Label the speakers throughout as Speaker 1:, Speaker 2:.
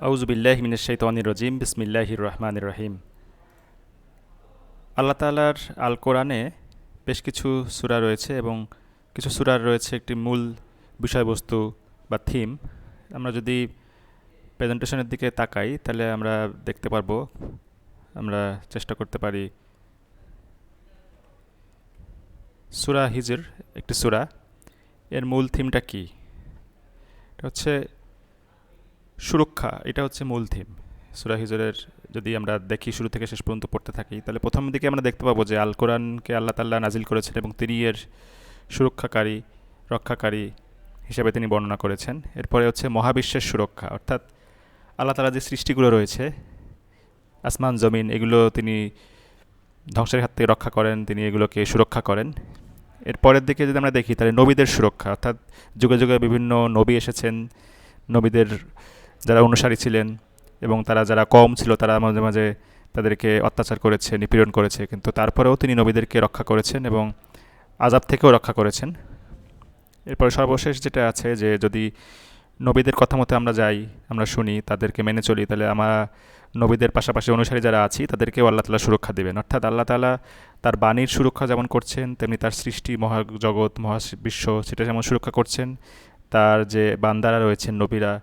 Speaker 1: আউজবিল্লাহ মিনাশাইতানির রজিম রহিম। আল্লাহ তালার আল কোরআনে বেশ কিছু সূরা রয়েছে এবং কিছু সূরার রয়েছে একটি মূল বিষয়বস্তু বা থিম। আমরা যদি প্রেজেন্টেশনের দিকে তাকাই, তাহলে আমরা দেখতে পারব, আমরা চেষ্টা করতে পারি। সুরা হিজর, একটি সূরা। এর মূল থিমটা কী? এটা হচ্ছে সুরক্ষা, এটা হচ্ছে মূল থিম সুরা হিজরের যদি আমরা দেখি, শুরু থেকে শেষ পর্যন্ত পড়তে থাকি, তাহলে প্রথম দিকে আমরা দেখতে পাবো যে আল কোরআনকে আল্লাহ তাল্লাহ নাজিল করেছেন এবং তিনি এর সুরক্ষাকারী, রক্ষাকারী হিসেবে তিনি বর্ণনা করেছেন। এরপরে হচ্ছে মহাবিশ্বের সুরক্ষা, অর্থাৎ আল্লাহ তালা যে সৃষ্টিগুলো রয়েছে, আসমান, জমিন, এগুলো তিনি ধ্বংসের হাত থেকে রক্ষা করেন, তিনি এগুলোকে সুরক্ষা করেন। এর পরের দিকে যদি আমরা দেখি, তাহলে নবীদের সুরক্ষা, অর্থাৎ যুগে যুগে বিভিন্ন নবী এসেছেন, নবীদের যারা অনুসারী ছিলেন এবং তারা যারা কম ছিল, তারা মাঝে মাঝে তাদেরকে অত্যাচার করেছে, নিপীড়ন করেছে। কিন্তু তারপরেও তিনি নবীদেরকে রক্ষা করেছেন এবং আজাব থেকেও রক্ষা করেছেন। এরপরে সর্বশেষ যেটা আছে যে, যদি নবীদের কথা মতো আমরা যাই, আমরা শুনি, তাদেরকে মেনে চলি, তাহলে আমরা নবীদের পাশাপাশি অনুসারী যারা আছি, তাদেরকেও আল্লাহ তালা সুরক্ষা দেবেন। অর্থাৎ আল্লাহ তালা তার বাণীর সুরক্ষা যেমন করছেন, তেমনি তার সৃষ্টি, মহাজগৎ, মহাবিশ্ব, সেটা যেমন সুরক্ষা করছেন, তার যে বান্দারা রয়েছেন, নবীরা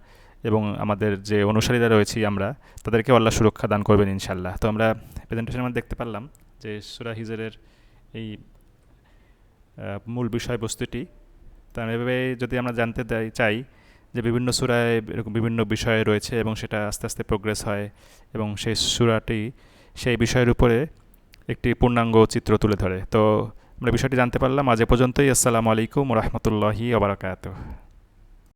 Speaker 1: এবং আমাদের যে অনুসারীরা রয়েছি আমরা, তাদেরকেও আল্লাহ সুরক্ষা দান করবেন ইনশাল্লাহ তো আমরা প্রেজেন্টেশনের মধ্যে দেখতে পারলাম যে সুরা হিজরের এই মূল বিষয়বস্তুটি। তা এভাবে যদি আমরা জানতে চাই যে বিভিন্ন সুরায় এরকম বিভিন্ন বিষয় রয়েছে এবং সেটা আস্তে আস্তে প্রোগ্রেস হয় এবং সেই সুরাটি সেই বিষয়ের উপরে একটি পূর্ণাঙ্গ চিত্র তুলে ধরে। তো আমরা বিষয়টি জানতে পারলাম। আজ এ পর্যন্তই। আসসালামু আলাইকুম রহমতুল্লাহি ওবরাকাত